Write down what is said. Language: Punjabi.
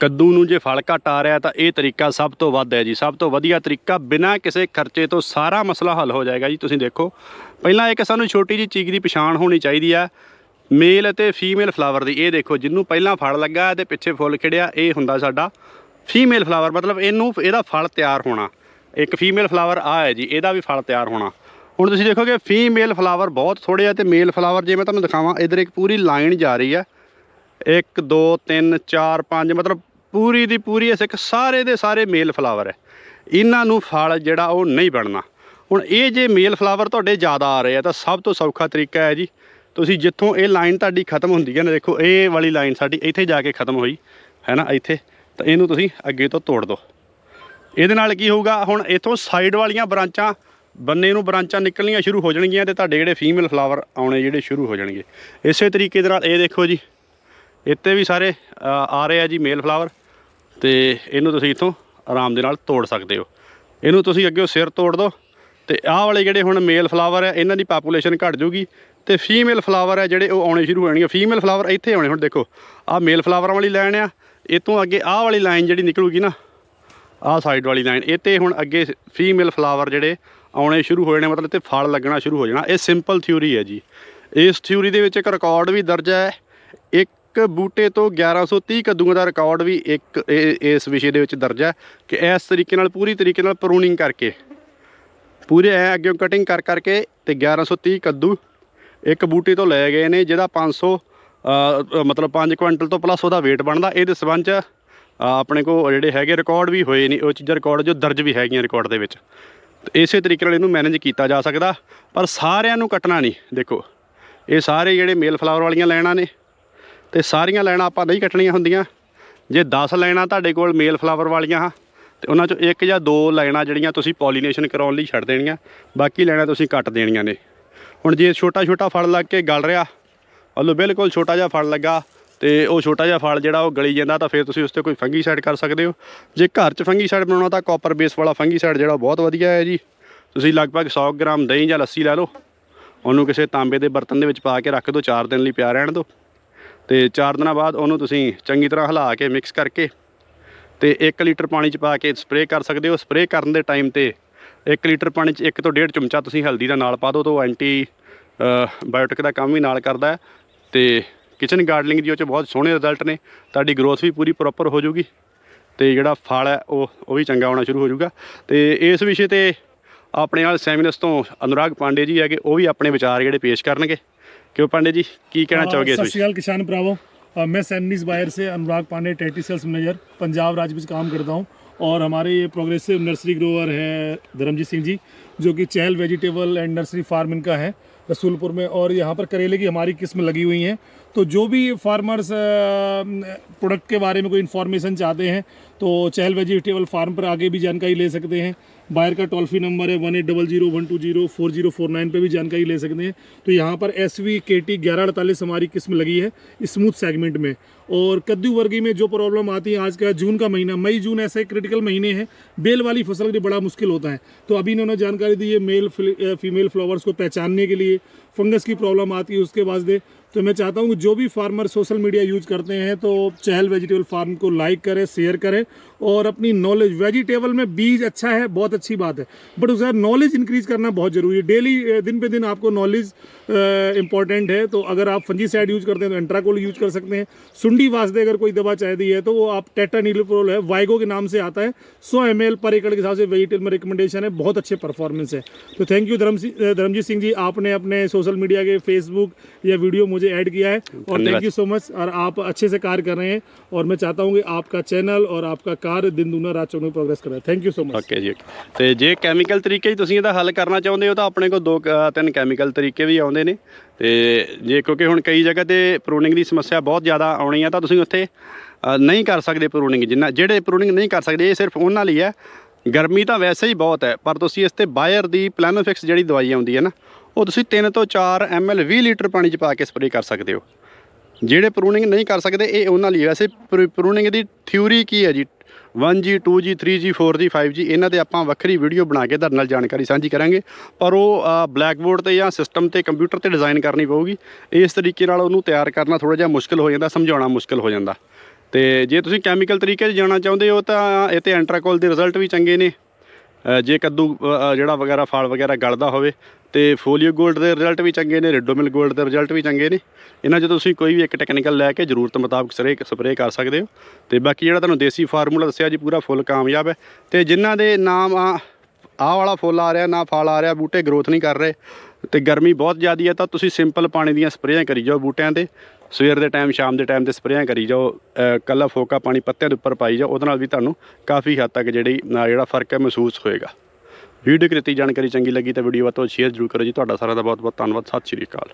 ਕੱਦੂ ਨੂੰ ਜੇ ਫਲ ਘੱਟ ਆ ਰਿਹਾ ਤਾਂ ਇਹ ਤਰੀਕਾ ਸਭ ਤੋਂ ਵੱਧ ਹੈ ਜੀ। ਸਭ ਤੋਂ ਵਧੀਆ ਤਰੀਕਾ ਬਿਨਾਂ ਕਿਸੇ ਖਰਚੇ ਤੋਂ ਸਾਰਾ ਮਸਲਾ ਹੱਲ ਹੋ ਜਾਏਗਾ ਜੀ। ਤੁਸੀਂ ਦੇਖੋ, ਪਹਿਲਾਂ ਇੱਕ ਸਾਨੂੰ ਛੋਟੀ ਜੀ ਚੀਕ ਦੀ ਪਛਾਣ ਹੋਣੀ ਚਾਹੀਦੀ ਆ, ਮੇਲ ਅਤੇ ਫੀਮੇਲ ਫਲਾਵਰ ਦੀ। ਇਹ ਦੇਖੋ, ਜਿਹਨੂੰ ਪਹਿਲਾਂ ਫਲ ਲੱਗਾ ਤੇ ਪਿੱਛੇ ਫੁੱਲ ਖਿੜਿਆ, ਇਹ ਹੁੰਦਾ ਸਾਡਾ ਫੀਮੇਲ ਫਲਾਵਰ। ਮਤਲਬ ਇਹਨੂੰ, ਇਹਦਾ ਫਲ ਤਿਆਰ ਹੋਣਾ। ਇੱਕ ਫੀਮੇਲ ਫਲਾਵਰ ਆ ਹੈ ਜੀ, ਇਹਦਾ ਵੀ ਫਲ ਤਿਆਰ ਹੋਣਾ। ਹੁਣ ਤੁਸੀਂ ਦੇਖੋਗੇ, ਫੀਮੇਲ ਫਲਾਵਰ ਬਹੁਤ ਥੋੜੇ ਆ ਤੇ ਮੇਲ ਫਲਾਵਰ ਜੇ ਮੈਂ ਤੁਹਾਨੂੰ ਦਿਖਾਵਾਂ, ਇਧਰ ਇੱਕ ਪੂਰੀ ਲਾਈਨ ਜਾ ਰਹੀ ਹੈ 1 2 3 4 5 ਮਤਲਬ ਪੂਰੀ ਦੀ ਪੂਰੀ ਇਸ ਇੱਕ ਸਾਰੇ ਦੇ ਸਾਰੇ ਮੇਲ ਫਲਾਵਰ ਹੈ। ਇਹਨਾਂ ਨੂੰ ਫਲ ਜਿਹੜਾ ਉਹ ਨਹੀਂ ਬਣਨਾ। ਹੁਣ ਇਹ ਜੇ ਮੇਲ ਫਲਾਵਰ ਤੁਹਾਡੇ ਜ਼ਿਆਦਾ ਆ ਰਹੇ ਆ ਤਾਂ ਸਭ ਤੋਂ ਸੌਖਾ ਤਰੀਕਾ ਹੈ ਜੀ, ਤੁਸੀਂ ਜਿੱਥੋਂ ਇਹ ਲਾਈਨ ਤੁਹਾਡੀ ਖਤਮ ਹੁੰਦੀ ਹੈ ਨਾ, ਦੇਖੋ ਇਹ ਵਾਲੀ ਲਾਈਨ ਸਾਡੀ ਇੱਥੇ ਜਾ ਕੇ ਖਤਮ ਹੋਈ, ਹੈ ਨਾ, ਇੱਥੇ, ਤਾਂ ਇਹਨੂੰ ਤੁਸੀਂ ਅੱਗੇ ਤੋਂ ਤੋੜ ਦਿਓ। ਇਹਦੇ ਨਾਲ ਕੀ ਹੋਊਗਾ, ਹੁਣ ਇੱਥੋਂ ਸਾਈਡ ਵਾਲੀਆਂ ਬ੍ਰਾਂਚਾਂ, ਬੰਨੇ ਨੂੰ ਬ੍ਰਾਂਚਾਂ ਨਿਕਲਣੀਆਂ ਸ਼ੁਰੂ ਹੋ ਜਾਣਗੀਆਂ ਤੇ ਤੁਹਾਡੇ ਜਿਹੜੇ ਫੀਮੇਲ ਫਲਾਵਰ ਆਉਣੇ ਜਿਹੜੇ ਸ਼ੁਰੂ ਹੋ ਜਾਣਗੇ। ਇਸੇ ਤਰੀਕੇ ਦੇ ਨਾਲ ਇਹ ਦੇਖੋ ਜੀ ਇੱਥੇ ਵੀ ਸਾਰੇ ਆ ਰਹੇ ਆ ਜੀ ਮੇਲ ਫਲਾਵਰ ਤੇ ਇਹਨੂੰ ਤੁਸੀਂ ਇੱਥੋਂ ਆਰਾਮ ਦੇ ਨਾਲ ਤੋੜ ਸਕਦੇ ਹੋ। ਇਹਨੂੰ ਤੁਸੀਂ ਅੱਗੇ ਸਿਰ ਤੋੜ ਦਿਓ ਤੇ ਆਹ ਵਾਲੇ ਜਿਹੜੇ ਹੁਣ ਮੇਲ ਫਲਾਵਰ ਹੈ ਇਹਨਾਂ ਦੀ ਪਾਪੂਲੇਸ਼ਨ ਘਟ ਜੂਗੀ ਤੇ ਫੀਮੇਲ ਫਲਾਵਰ ਹੈ ਜਿਹੜੇ ਉਹ ਆਉਣੇ ਸ਼ੁਰੂ ਹੋ ਜਾਣਗੇ। ਫੀਮੇਲ ਫਲਾਵਰ ਇੱਥੇ ਆਉਣੇ, ਹੁਣ ਦੇਖੋ, ਆਹ ਮੇਲ ਫਲਾਵਰਾਂ ਵਾਲੀ ਲਾਈਨ ਆ, ਇਹ ਤੋਂ ਅੱਗੇ ਆਹ ਵਾਲੀ ਲਾਈਨ ਜਿਹੜੀ ਨਿਕਲੂਗੀ ਨਾ, ਆਹ ਸਾਈਡ ਵਾਲੀ ਲਾਈਨ ਇਹ ਤੇ ਹੁਣ ਅੱਗੇ ਫੀਮੇਲ ਫਲਾਵਰ ਜਿਹੜੇ ਆਉਣੇ ਸ਼ੁਰੂ ਹੋ ਜਾਣੇ, ਮਤਲਬ ਤੇ ਫਲ ਲੱਗਣਾ ਸ਼ੁਰੂ ਹੋ ਜਾਣਾ। ਇਹ ਸਿੰਪਲ ਥਿਊਰੀ ਹੈ ਜੀ। ਇਸ ਥਿਊਰੀ ਦੇ ਵਿੱਚ ਇੱਕ ਰਿਕਾਰਡ ਵੀ ਦਰਜ ਹੈ, ਇੱਕ ਇੱਕ ਬੂਟੇ ਤੋਂ 1130 ਕੱਦੂਆਂ ਦਾ ਰਿਕਾਰਡ ਵੀ ਇੱਕ ਇਹ- ਇਸ ਵਿਸ਼ੇ ਦੇ ਵਿੱਚ ਦਰਜ ਹੈ ਕਿ ਇਸ ਤਰੀਕੇ ਨਾਲ ਪੂਰੀ ਤਰੀਕੇ ਨਾਲ ਪ੍ਰੂਨਿੰਗ ਕਰਕੇ ਪੂਰੇ ਐ ਅੱਗੇ ਕਟਿੰਗ ਕਰ ਕਰਕੇ ਤੇ 1130 ਕੱਦੂ ਇੱਕ ਬੂਟੇ ਤੋਂ ਲਏ ਗਏ ਨੇ ਜਿਹਦਾ 500 ਅ, ਮਤਲਬ 5 ਕੁਇੰਟਲ ਤੋਂ ਪਲੱਸ ਉਹਦਾ weight ਬਣਦਾ। ਇਹਦੇ ਸਬੰਧ ਆਪਣੇ ਕੋਲ ਜਿਹੜੇ ਹੈਗੇ ਰਿਕਾਰਡ ਵੀ ਹੋਏ ਨੇ ਉਹ ਚੀਜ਼ਾਂ ਰਿਕਾਰਡ ਜੋ ਦਰਜ ਵੀ ਹੈਗੀਆਂ ਰਿਕਾਰਡ ਦੇ ਵਿੱਚ। ਤੇ ਇਸੇ ਤਰੀਕੇ ਨਾਲ ਇਹਨੂੰ ਮੈਨੇਜ ਕੀਤਾ ਜਾ ਸਕਦਾ ਪਰ ਸਾਰਿਆਂ ਨੂੰ ਕੱਟਣਾ ਨਹੀਂ ਦੇਖੋ। ਇਹ ਸਾਰੇ ਜਿਹੜੇ ਮੇਲ ਫਲਾਵਰ ਵਾਲੀਆਂ ਲੈਣਾ ਨੇ ਤੇ ਸਾਰੀਆਂ ਲਾਈਨਾਂ ਆਪਾਂ ਨਹੀਂ ਕੱਟਣੀਆਂ ਹੁੰਦੀਆਂ। ਜੇ 10 ਲਾਈਨਾਂ ਤੁਹਾਡੇ ਕੋਲ ਮੇਲ ਫਲਾਵਰ ਵਾਲੀਆਂ ਹਾਂ ਤੇ ਉਹਨਾਂ ਚੋਂ ਇੱਕ ਜਾਂ ਦੋ ਲਾਈਨਾਂ ਜਿਹੜੀਆਂ ਤੁਸੀਂ ਪੋਲੀਨੇਸ਼ਨ ਕਰਾਉਣ ਲਈ ਛੱਡ ਦੇਣੀਆਂ, ਬਾਕੀ ਲਾਈਨਾਂ ਤੁਸੀਂ ਕੱਟ ਦੇਣੀਆਂ ਨੇ। ਹੁਣ ਜੇ ਛੋਟਾ ਛੋਟਾ ਫਲ ਲੱਗ ਕੇ ਗਲ ਰਿਹਾ ਵੱਲੋਂ ਬਿਲਕੁਲ ਛੋਟਾ ਜਿਹਾ ਫਲ ਲੱਗਾ, ਤੇ ਉਹ ਛੋਟਾ ਜਿਹਾ ਫਲ ਜਿਹੜਾ ਉਹ ਗਲੀ ਜਾਂਦਾ, ਤਾਂ ਫਿਰ ਤੁਸੀਂ ਉਸ ਤੇ ਕੋਈ ਫੰਗੀਸਾਈਡ ਕਰ ਸਕਦੇ ਹੋ। ਜੇ ਘਰ 'ਚ ਫੰਗੀਸਾਈਡ ਬਣਾਉਣਾ, ਤਾਂ ਕਾਪਰ ਬੇਸ ਵਾਲਾ ਫੰਗੀਸਾਈਡ ਜਿਹੜਾ ਬਹੁਤ ਵਧੀਆ ਹੈ ਜੀ। ਤੁਸੀਂ ਲਗਭਗ 100 ਗ੍ਰਾਮ ਦਹੀਂ ਜਾਂ ਲੱਸੀ ਲੈ ਲਓ, ਉਹਨੂੰ ਕਿਸੇ ਤਾਂਬੇ ਦੇ ਬਰਤਨ ਦੇ ਵਿੱਚ ਪਾ ਕੇ ਰੱਖ ਦਿਓ 4 ਦਿਨ ਲਈ ਪਿਆ ਰਹਿਣ ਦਿਓ। ਤੇ 4 ਦਿਨਾਂ ਬਾਅਦ ਉਹਨੂੰ ਤੁਸੀਂ ਚੰਗੀ ਤਰ੍ਹਾਂ ਹਿਲਾ ਕੇ ਮਿਕਸ ਕਰਕੇ ਤੇ 1 ਲੀਟਰ ਪਾਣੀ ਚ ਪਾ ਕੇ ਸਪਰੇਅ ਕਰ ਸਕਦੇ ਹੋ। ਸਪਰੇਅ ਕਰਨ ਦੇ ਟਾਈਮ ਤੇ 1 ਲੀਟਰ ਪਾਣੀ ਚ 1 ਤੋਂ 1.5 ਚਮਚਾ ਤੁਸੀਂ ਹਲਦੀ ਦਾ ਨਾਲ ਪਾ ਦਿਓ। ਤਾਂ ਉਹ ਐਂਟੀ ਬਾਇਓਟਿਕ ਦਾ ਕੰਮ ਵੀ ਨਾਲ ਕਰਦਾ ਹੈ। ਤੇ ਕਿਚਨ ਗਾਰਡਨਿੰਗ ਦੀ ਉਹ ਚ ਬਹੁਤ ਸੋਹਣੇ ਰਿਜ਼ਲਟ ਨੇ। ਤੁਹਾਡੀ ਗਰੋਥ ਵੀ ਪੂਰੀ ਪ੍ਰੋਪਰ ਹੋ ਜਾਊਗੀ। ਤੇ ਜਿਹੜਾ ਫਲ ਹੈ ਉਹ ਉਹ ਵੀ ਚੰਗਾ ਆਉਣਾ ਸ਼ੁਰੂ ਹੋ ਜਾਊਗਾ। ਤੇ ਇਸ ਵਿਸ਼ੇ ਤੇ ਆਪਣੇ ਨਾਲ ਸੈਮੀਨਸ ਤੋਂ ਅਨੁਰਾਗ ਪਾਂਡੇ ਜੀ ਹੈਗੇ ਉਹ ਵੀ ਆਪਣੇ ਵਿਚਾਰ ਜਿਹੜੇ ਪੇਸ਼ ਕਰਨਗੇ ਕਿਉਂ ਪਾਂਡੇ ਜੀ ਕੀ ਕਹਿਣਾ ਚਾਹੋਗੇ ਇਸ सत ਵਿਸ਼ੇ श्रीकाल किसान भरावो अ, मैं सैनिस बायर से अनुराग पांडे टेटी सेल्स मैनेजर पंजाब राज्य में काम करता हूँ और हमारे ये प्रोग्रेसिव नर्सरी ग्रोवर है धर्मजीत सिंह जी जो कि Chahal vegetable and nursery farm इनका है रसूलपुर में और यहाँ पर करेले की हमारी किस्म लगी हुई हैं तो जो भी फार्मर्स प्रोडक्ट के बारे में कोई इन्फॉर्मेशन चाहते हैं तो चहल वेजिटेबल फार्म पर आगे भी जानकारी ले सकते हैं बायर का टोल फ्री नंबर है one eight double zero one two zero four zero four nine पर भी जानकारी ले सकते हैं। तो यहाँ पर एस वी के टी ग्यारह अड़तालीस हमारी किस्म लगी है स्मूथ सेगमेंट में। और कद्दू वर्गी में जो प्रॉब्लम आती है, आज का जून का महीना, मई, जून ऐसे क्रिटिकल महीने हैं, बेल वाली फ़सल लिए बड़ा मुश्किल होता है। तो अभी इन्होंने जानकारी दी है मेल फीमेल फ्लावर्स को पहचानने के लिए। फंगस की प्रॉब्लम आती है, उसके वास्ते तो मैं चाहता हूँ कि जो भी फार्मर सोशल मीडिया यूज़ करते हैं तो चहल वेजिटेबल फार्म को लाइक करें शेयर करें और अपनी नॉलेज वेजिटेबल में बीज अच्छा है, बहुत अच्छी बात है। बट उसका नॉलेज इंक्रीज करना बहुत ज़रूरी है। डेली दिन पे दिन आपको नॉलेज इंपॉर्टेंट है। तो अगर आप फंजी साइड यूज़ करते हैं तो एंट्राकोल यूज़ कर सकते हैं। सुंडी वास्ते अगर कोई दवा चाहिए है तो वो आप टेटा टेटानीलोप्रोल है वाइगो के नाम से आता है। सौ एम पर एकड़ के हिसाब से वेजिटेबल में रिकमेंडेशन है। बहुत अच्छे परफॉर्मेंस है। तो थैंक यू धर्म धर्मजीत सिंह जी, आपने अपने सोशल मीडिया के फेसबुक या वीडियो मुझे ऐड किया है और धन्यवाद। थैंक यू सो मच और आप अच्छे से कार्य कर रहे हैं और मैं चाहता हूँ कि आपका चैनल और आपका कार्य दिन दूना रात चौगुना प्रोग्रेस कर रहा है thank you so much okay ਜੀ okay। ਤੇ ਜੇ ਕੈਮੀਕਲ ਤਰੀਕੇ ਹੀ ਤੁਸੀਂ ਇਹਦਾ ਹੱਲ ਕਰਨਾ ਚਾਹੁੰਦੇ ਹੋ ਤਾਂ ਆਪਣੇ ਕੋਲ ਦੋ ਅ, ਤਿੰਨ ਕੈਮੀਕਲ ਤਰੀਕੇ ਵੀ ਆਉਂਦੇ ਨੇ ਤੇ ਜੇ ਕਿਉਂਕਿ ਹੁਣ ਕਈ ਜਗ੍ਹਾ ਤੇ ਪ੍ਰੂਨਿੰਗ ਦੀ ਸਮੱਸਿਆ ਬਹੁਤ ਜ਼ਿਆਦਾ ਆਉਣੀ ਆ ਤਾਂ ਤੁਸੀਂ ਉੱਥੇ ਅ, ਨਹੀਂ ਕਰ ਸਕਦੇ ਪ੍ਰੂਨਿੰਗ ਜਿੰਨਾ ਜਿਹੜੇ ਪ੍ਰੂਨਿੰਗ ਨਹੀਂ ਕਰ ਸਕਦੇ ਇਹ ਸਿਰਫ ਉਹਨਾਂ ਲਈ ਹੈ ਗਰਮੀ ਤਾਂ ਵੈਸੇ ਹੀ ਬਹੁਤ ਹੈ ਪਰ ਤੁਸੀਂ ਇਸ ਤੇ ਬਾਇਰ ਦੀ ਪਲੈਨੋਫਿਕਸ ਜਿਹੜੀ ਦਵਾਈ ਆਉਂਦੀ ਹੈ ਨਾ ਉਹ ਤੁਸੀਂ 3 ਤੋਂ 4 ml 20 ਲੀਟਰ ਪਾਣੀ 'ਚ ਪਾ ਕੇ ਸਪਰੇਅ ਕਰ ਸਕਦੇ ਹੋ। ਜਿਹੜੇ ਪ੍ਰੂਨਿੰਗ ਨਹੀਂ ਕਰ ਸਕਦੇ, ਇਹ ਉਹਨਾਂ ਲਈ ਹੈ। ਵੈਸੇ ਪ੍ਰੂਨਿੰਗ ਦੀ ਥਿਊਰੀ ਕੀ ਹੈ ਜੀ? 1G 2G 3G 4G 5G ਇਹਨਾਂ ਤੇ ਆਪਾਂ ਵੱਖਰੀ ਵੀਡੀਓ ਬਣਾ ਕੇ ਤੁਹਾਡੇ ਨਾਲ ਜਾਣਕਾਰੀ ਸਾਂਝੀ ਕਰਾਂਗੇ। ਪਰ ਉਹ ਬਲੈਕਬੋਰਡ ਤੇ ਜਾਂ ਸਿਸਟਮ ਤੇ ਕੰਪਿਊਟਰ ਤੇ ਡਿਜ਼ਾਈਨ ਕਰਨੀ ਪਊਗੀ। ਇਸ ਤਰੀਕੇ ਨਾਲ ਉਹਨੂੰ ਤਿਆਰ ਕਰਨਾ ਥੋੜਾ ਜਿਹਾ ਮੁਸ਼ਕਲ ਹੋ ਜਾਂਦਾ, ਸਮਝਾਉਣਾ ਮੁਸ਼ਕਲ ਹੋ ਜਾਂਦਾ। ਤੇ ਜੇ ਤੁਸੀਂ ਕੈਮੀਕਲ ਤਰੀਕੇ 'ਚ ਜਾਣਾ ਚਾਹੁੰਦੇ ਹੋ ਤਾਂ ਇਹ ਤੇ ਐਂਟਰਾਕੋਲ ਦੇ ਰਿਜ਼ਲਟ ਵੀ ਚੰਗੇ ਨੇ। ਜੇ ਕੱਦੂ ਜਿਹੜਾ ਵਗੈਰਾ ਫਲ ਵਗੈਰਾ ਗਲਦਾ ਹੋਵੇ, ਤੇ ਫੋਲੀਓ 골ਡ ਦੇ ਰਿਜ਼ਲਟ ਵੀ ਚੰਗੇ ਨੇ ਰੈਡੋਮਿਲ 골ਡ ਦੇ ਰਿਜ਼ਲਟ ਵੀ ਚੰਗੇ ਨੇ। ਇਹਨਾਂ 'ਚ ਤੁਸੀਂ ਕੋਈ ਵੀ ਇੱਕ ਟੈਕਨੀਕਲ ਲੈ ਕੇ ਜ਼ਰੂਰਤ ਮੁਤਾਬਕ ਸਰੇ ਸਪਰੇਅ ਕਰ ਸਕਦੇ ਹੋ। ਤੇ ਬਾਕੀ ਜਿਹੜਾ ਤੁਹਾਨੂੰ ਦੇਸੀ ਫਾਰਮੂਲਾ ਦੱਸਿਆ ਜੀ, ਪੂਰਾ ਫੁੱਲ ਕਾਮਯਾਬ ਹੈ। ਤੇ ਜਿਨ੍ਹਾਂ ਦੇ ਨਾਮ ਆ ਆਹ ਵਾਲਾ ਫੁੱਲ ਆ ਰਿਹਾ ਨਾ ਫਲ ਆ ਰਿਹਾ ਬੂਟੇ ਗਰੋਥ ਨਹੀਂ ਕਰ ਰਹੇ ਤੇ ਗਰਮੀ ਬਹੁਤ ਜ਼ਿਆਦੀ ਹੈ ਤਾਂ ਤੁਸੀਂ ਸਿੰਪਲ ਪਾਣੀ ਦੀਆਂ ਸਪਰੇਆਂ ਕਰੀ ਜਾਓ ਬੂਟਿਆਂ ਤੇ। ਸਵੇਰ ਦੇ ਟਾਈਮ ਸ਼ਾਮ ਦੇ ਟਾਈਮ ਤੇ ਸਪਰੇਆਂ ਕਰੀ ਜਾਓ ਅ, ਕੱਲਾ ਫੋਕਾ ਪਾਣੀ ਪੱਤਿਆਂ ਦੇ ਉੱਪਰ ਪਾਈ ਜਾਓ ਉਹਦੇ ਨਾਲ ਵੀ ਤੁਹਾਨੂੰ ਕਾਫੀ ਹੱਦ ਤੱਕ ਜਿਹੜੀ ਜਿਹੜਾ ਫ਼ਰਕ ਹੈ ਮਹਿਸੂਸ ਹੋਏਗਾ। ਵੀਡੀਓ ਕੀਤੀ ਜਾਣਕਾਰੀ ਚੰਗੀ ਲੱਗੀ ਤਾਂ ਵੀਡੀਓ ਵੱਧ ਤੋਂ ਸ਼ੇਅਰ ਜ਼ਰੂਰ ਕਰੋ ਜੀ। ਤੁਹਾਡਾ ਸਾਰਿਆਂ ਦਾ ਬਹੁਤ ਬਹੁਤ ਧੰਨਵਾਦ। ਸਤਿ ਸ਼੍ਰੀ ਅਕਾਲ।